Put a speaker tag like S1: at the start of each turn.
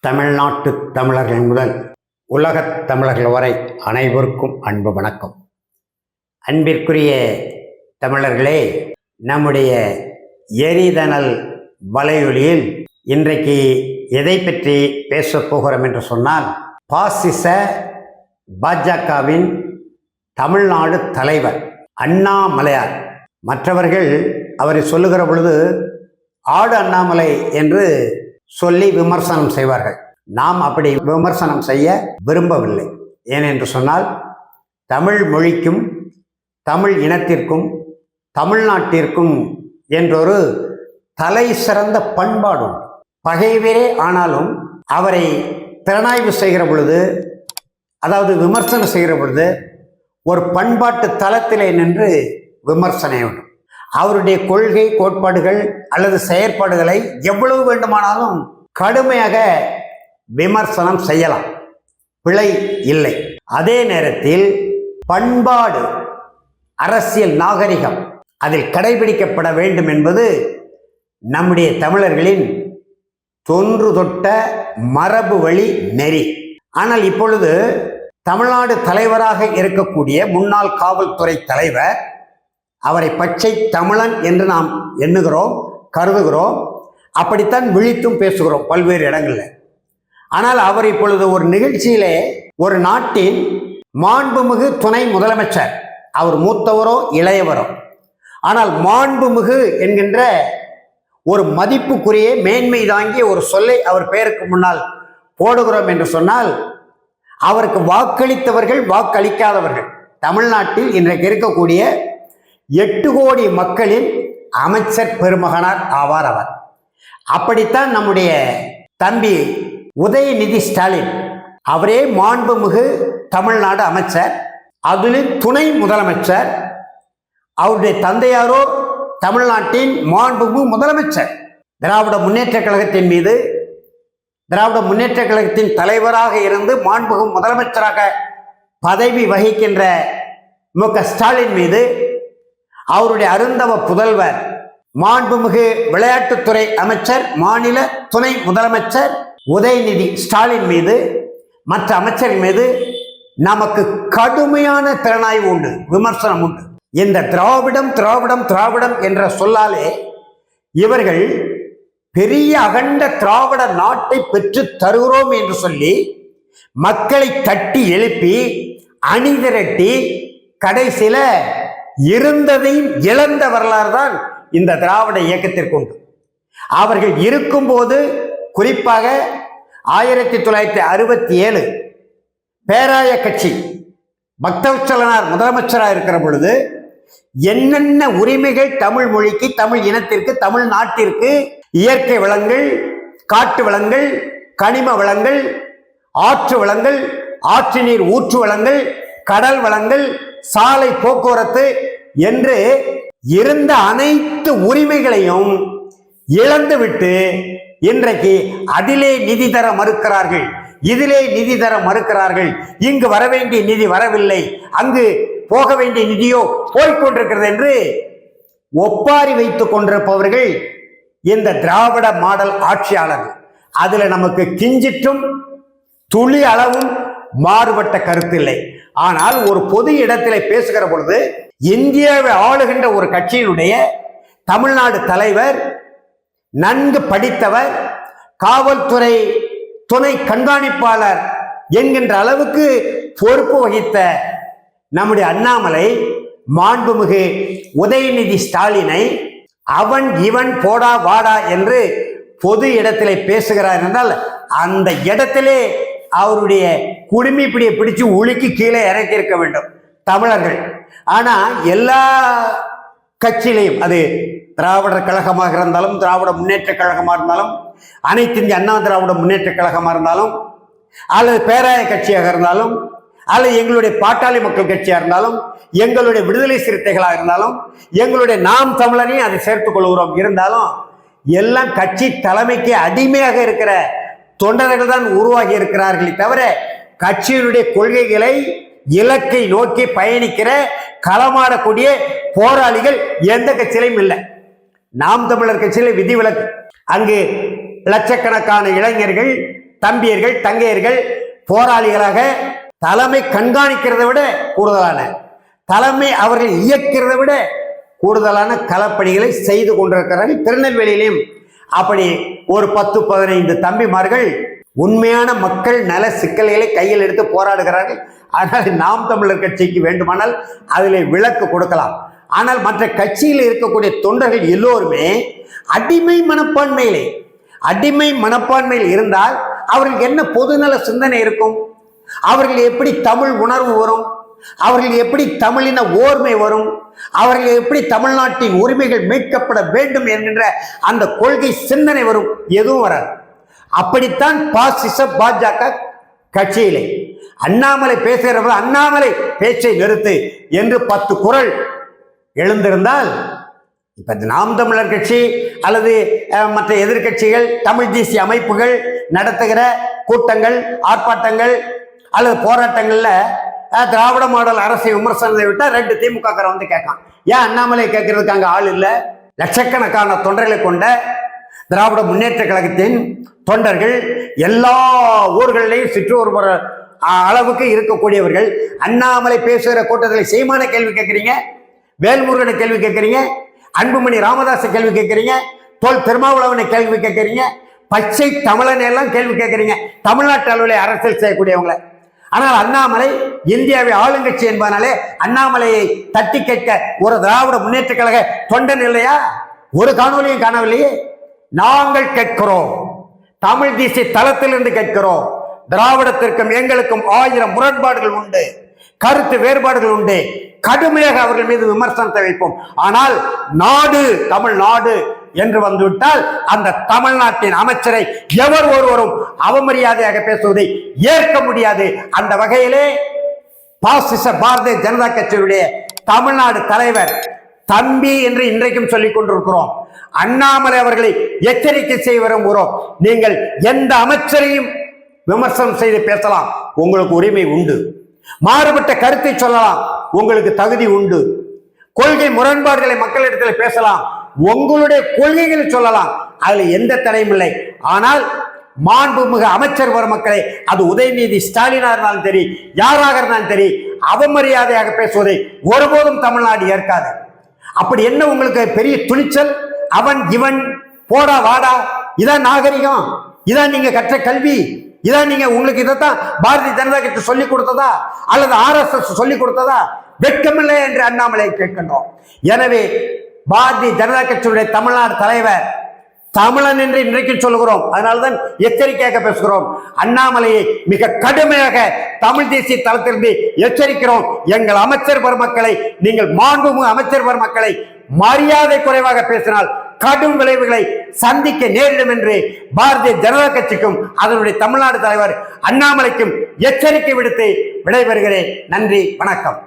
S1: தமிழ்நாட்டு தமிழர்கள் முதல் உலகத் தமிழர்கள் வரை அனைவருக்கும் அன்பு வணக்கம். அன்பிற்குரிய தமிழர்களே நம்முடைய எரிதனல் வலையொலியில் இன்றைக்கு எதை பற்றி பேசப் போகிறோம் என்று சொன்னால் பாசிச பாஜகவின் தமிழ்நாடு தலைவர் அண்ணாமலையார். மற்றவர்கள் அவரை சொல்லுகிற பொழுது ஆடு அண்ணாமலை என்று சொல்லி விமர்சனம் செய்வார்கள். நாம் அப்படி விமர்சனம் செய்ய விரும்பவில்லை. ஏனென்று சொன்னால் தமிழ் மொழிக்கும் தமிழ் இனத்திற்கும் தமிழ்நாட்டிற்கும் என்றொரு தலை சிறந்த பண்பாடு உண்டு. பகைவரே ஆனாலும் அவரை திறனாய்வு செய்கிற பொழுது அதாவது விமர்சனம் செய்கிற பொழுது ஒரு பண்பாட்டு தளத்திலே நின்று விமர்சனை உண்டு. அவருடைய கொள்கை கோட்பாடுகள் அல்லது செயற்பாடுகளை எவ்வளவு வேண்டுமானாலும் கடுமையாக விமர்சனம் செய்யலாம். பிழை இல்லை. அதே நேரத்தில் பண்பாடு அரசியல் நாகரிகம் அதில் கடைபிடிக்கப்பட வேண்டும் என்பது நம்முடைய தமிழர்களின் தொன்று தொட்ட மரபு வழி நெறி. ஆனால் இப்பொழுது தமிழ்நாடு தலைவராக இருக்கக்கூடிய முன்னாள் காவல்துறை தலைவர் அவரை பச்சை தமிழன் என்று நாம் எண்ணுகிறோம் கருதுகிறோம் அப்படித்தான் விழித்தும் பேசுகிறோம் பல்வேறு இடங்களில். ஆனால் அவர் இப்பொழுது ஒரு நிகழ்ச்சியிலே ஒரு நாட்டின் மாண்புமிகு துணை முதலமைச்சர். அவர் மூத்தவரோ இளையவரோ. ஆனால் மாண்புமிகு என்கின்ற ஒரு மதிப்புக்குரிய மேன்மை தாங்கிய ஒரு சொல்லை அவர் பெயருக்கு முன்னால் போடுகிறோம் என்று சொன்னால் அவருக்கு வாக்களித்தவர்கள் வாக்களிக்காதவர்கள். தமிழ்நாட்டில் இன்றைக்கு இருக்கக்கூடிய எட்டு கோடி மக்களின் அமைச்சர் பெருமகனார் ஆவார் அவர். அப்படித்தான் நம்முடைய தம்பி உதயநிதி ஸ்டாலின் அவரே மாண்புமிகு தமிழ்நாடு அமைச்சர் அதில் துணை முதலமைச்சர் அவருடைய தந்தையாரோ தமிழ்நாட்டின் மாண்புமிகு முதலமைச்சர். திராவிட முன்னேற்ற கழகத்தின் மீது திராவிட முன்னேற்ற கழகத்தின் தலைவராக இருந்து மாண்புகு முதலமைச்சராக பதவி வகிக்கின்ற மு க ஸ்டாலின் மீது அவருடைய அருந்தவ புதல்வர் மாண்புமிகு விளையாட்டுத்துறை அமைச்சர் மாநில துணை முதலமைச்சர் உதயநிதி ஸ்டாலின் மீது மற்ற அமைச்சர்கள் மீது நமக்கு கடுமையான திறனாய்வு உண்டு விமர்சனம் உண்டு. இந்த திராவிடம் திராவிடம் திராவிடம் என்ற சொல்லாலே இவர்கள் பெரிய அகண்ட திராவிட நாட்டை பெற்று தருகிறோம் என்று சொல்லி மக்களை தட்டி எழுப்பி அணிதிரட்டி கடைசியில இருந்ததையும் இழந்த வரலாறு தான் இந்த திராவிட இயக்கத்திற்கு உண்டு. அவர்கள் இருக்கும்போது குறிப்பாக ஆயிரத்தி தொள்ளாயிரத்தி அறுபத்தி ஏழு பேராய கட்சி பக்தவச்சலனார் முதலமைச்சராக இருக்கிற பொழுது என்னென்ன உரிமைகள் தமிழ் மொழிக்கு தமிழ் இனத்திற்கு தமிழ் நாட்டிற்கு இயற்கை வளங்கள் காட்டு வளங்கள் கனிம வளங்கள் ஆற்று வளங்கள் ஆற்று நீர் ஊற்று வளங்கள் கடல் வளங்கள் சாலை போக்குவரத்து என்று இருந்த அனைத்து உரிமைகளையும் இழந்துவிட்டு இன்றைக்கு அதிலே நிதி தர மறுக்கிறார்கள். இதிலே நிதி தர மறுக்கிறார்கள். இங்கு வர வேண்டிய நிதி வரவில்லை. அங்கு போக வேண்டிய நிதியோ போய்கொண்டிருக்கிறது என்று ஒப்பாரி வைத்துக் கொண்டிருப்பவர்கள் இந்த திராவிட மாடல் ஆட்சியாளர்கள். அதுல நமக்கு கிஞ்சிட்டும் துளி அளவும் மாறுபட்ட கருத்தில்லை ஆனால் ஒரு பொது இடத்திலே பேசுகிற பொழுது இந்தியாவை ஆளுகின்ற ஒரு கட்சியினுடைய தமிழ்நாடு தலைவர் நன்கு படித்தவர் காவல்துறை துணை கண்காணிப்பாளர் என்கின்ற அளவுக்கு பொறுப்பு வகித்த நம்முடைய அண்ணாமலை மாண்புமிகு உதயநிதி ஸ்டாலினை அவன் இவன் போடா வாடா என்று பொது இடத்திலே பேசுகிறார் என்றால் அந்த இடத்திலே அவருடைய குடுமிப்பிடியை பிடிச்சு உலுக்கி கீழே இறக்கி இருக்க வேண்டும். தமிழர்கள். ஆனா எல்லா கட்சியிலையும் அது திராவிடர் கழகமாக இருந்தாலும் திராவிட முன்னேற்ற கழகமாக இருந்தாலும் அனைத்து இந்திய அண்ணா திராவிட முன்னேற்ற கழகமாக இருந்தாலும் அல்லது பேராய கட்சியாக இருந்தாலும் அல்லது எங்களுடைய பாட்டாளி மக்கள் கட்சியாக இருந்தாலும் எங்களுடைய விடுதலை சிறுத்தைகளாக இருந்தாலும் எங்களுடைய நாம் தமிழரையும் அதை சேர்த்துக் கொள்கிறோம். இருந்தாலும் எல்லாம் கட்சி தலைமைக்கு அடிமையாக இருக்கிற தொண்டர்கள் தான் உருவாகி இருக்கிறார்களே தவிர கட்சியினுடைய கொள்கைகளை இலக்கை நோக்கி பயணிக்கிற களமாடக்கூடிய போராளிகள் எந்த கட்சியிலையும் இல்லை. நாம் தமிழர் கட்சியில விதிவிலக்கு அங்கு லட்சக்கணக்கான இளைஞர்கள் தம்பியர்கள் தங்கையர்கள் போராளிகளாக தலைமை கண்காணிக்கிறதை விட கூடுதலான தலைமை அவர்கள் இயக்கிறதை விட கூடுதலான களப்பணிகளை செய்து கொண்டிருக்கிறார்கள். திருநெல்வேலியிலையும் அப்படி ஒரு பத்து பதினைந்து தம்பிமார்கள் உண்மையான மக்கள் நல சிக்கல்களை கையில் எடுத்து போராடுகிறார்கள். ஆனால் நாம் தமிழர் கட்சிக்கு வேண்டுமானால் அதில் விளக்கு கொடுக்கலாம். ஆனால் மற்ற கட்சியில் இருக்கக்கூடிய தொண்டர்கள் எல்லோருமே அடிமை மனப்பான்மையிலே அடிமை மனப்பான்மையில் இருந்தால் அவர்களுக்கு என்ன பொதுநல சிந்தனை இருக்கும்? அவர்கள் எப்படி தமிழ் உணர்வு வரும்? அவர்கள் எப்படி தமிழின ஓர்மை வரும்? அவர்கள் எப்படி தமிழ்நாட்டின் உரிமைகள் மீட்கப்பட வேண்டும் என்கின்ற அந்த கொள்கை சிந்தனை வரும்? எதுவும் வராது. அப்படித்தான் பாசிச பாஜக கட்சியிலே அண்ணாமலை பேசுகிறவர் அண்ணாமலை பேச்சை நிறுத்து என்று பத்து குரல் எழுந்திருந்தால் இப்ப இந்த நாம் தமிழர் கட்சி அல்லது மற்ற எதிர்க்கட்சிகள் தமிழ் தேசிய அமைப்புகள் நடத்துகிற கூட்டங்கள் ஆர்ப்பாட்டங்கள் அல்லது போராட்டங்கள்ல திராவிட மாடல் அரசை விமர்சனத்தை விட்டா ரெண்டு திமுக வந்து கேட்கான். ஏன் அண்ணாமலை கேட்கறதுக்கு அங்க ஆள் இல்லை? லட்சக்கணக்கான தொண்டர்களை கொண்ட திராவிட முன்னேற்ற கழகத்தின் தொண்டர்கள் எல்லா ஊர்களிலையும் சிற்றூர் வர அளவுக்கு இருக்கக்கூடியவர்கள். அண்ணாமலை பேசுகிற கூட்டத்தில் செய்மான கேள்வி கேட்குறீங்க வேல்முருகனை கேள்வி கேட்குறீங்க அன்புமணி ராமதாஸை கேள்வி கேட்குறீங்க தோல் திருமாவளவனை கேள்வி கேட்குறீங்க பச்சை தமிழனை எல்லாம் கேள்வி கேட்குறீங்க. தமிழ்நாட்டு அளவில் அரசியல் செய்யக்கூடியவங்களை. ஆனால் அண்ணாமலை இந்தியாவை ஆளுங்கட்சி என்பதனாலே அண்ணாமலையை தட்டி கேட்க ஒரு திராவிட முன்னேற்ற கழக தொண்டன் இல்லையா? ஒரு காணொலியும் காணவில்லையே. நாங்கள் கேட்கிறோம். தமிழ் தேசிய தளத்திலிருந்து கேட்கிறோம். திராவிடத்திற்கும் எங்களுக்கும் ஆயிரம் முரண்பாடுகள் உண்டு. கருத்து வேறுபாடுகள் உண்டு. கடுமையாக அவர்கள் மீது விமர்சனத்தை வைப்போம். ஆனால் நாடு தமிழ்நாடு என்று வந்துவிட்டால் அந்த தமிழ்நாட்டின் அமைச்சரை எவர் ஒருவரும் அவமரியாதையாக பேசுவதை ஏற்க முடியாது. அந்த வகையிலே பாசிச பாரதிய ஜனதா கட்சியுடைய தமிழ்நாடு தலைவர் தம்பி என்று இன்றைக்கும் சொல்லிக் கொண்டிருக்கிறோம். அண்ணாமலை அவர்களை எச்சரிக்கை செய்ய விரும்புகிறோம். நீங்கள் எந்த அமைச்சரையும் விமர்சனம் செய்து பேசலாம். உங்களுக்கு உரிமை உண்டு. மாறுபட்ட கருத்தை சொல்லலாம். உங்களுக்கு தகுதி உண்டு. கொள்கை முரண்பாடுகளை மக்களிடத்தில் பேசலாம். உங்களுடைய கொள்கைகளை சொல்லலாம். அதுல எந்த தடையும் இல்லை. ஆனால் மாண்புமிகு அமைச்சர் வர மக்களை அது உதயநிதி ஸ்டாலினா இருந்தாலும் சரி யாராக இருந்தாலும் சரி அவமரியாதையாக பேசுவதை ஒருபோதும் தமிழ்நாடு ஏற்காது. அப்படி என்ன உங்களுக்கு பெரிய துணிச்சல்? அவன் இவன் போடா வாடா. இதான் நாகரிகம். இதான் நீங்க கற்ற கல்வி. இதான் நீங்க உங்களுக்கு இதைத்தான் பாரதிய ஜனதா கட்சி சொல்லி கொடுத்ததா? அல்லது ஆர்எஸ்எஸ் சொல்லி கொடுத்ததா? வெட்கமில்லை என்று அண்ணாமலை கேட்கின்றோம். எனவே பாரதிய ஜனதா கட்சியுடைய தமிழ்நாடு தலைவர் தமிழன் என்று இன்றைக்கு சொல்லுகிறோம் அதனால்தான் எச்சரிக்கையாக பேசுகிறோம். அண்ணாமலையை மிக கடுமையாக தமிழ் தேசிய தளத்திலிருந்து எச்சரிக்கிறோம். எங்கள் அமைச்சர் பெருமக்களை நீங்கள் மாண்புமிகு அமைச்சர் பெருமக்களை மரியாதை குறைவாக பேசினால் கடும் விளைவுகளை சந்திக்க நேரிடும் என்று பாரதிய ஜனதா கட்சிக்கும் அதனுடைய தமிழ்நாடு தலைவர் அண்ணாமலைக்கும் எச்சரிக்கை விடுத்து விடைபெறுகிறேன். நன்றி வணக்கம்.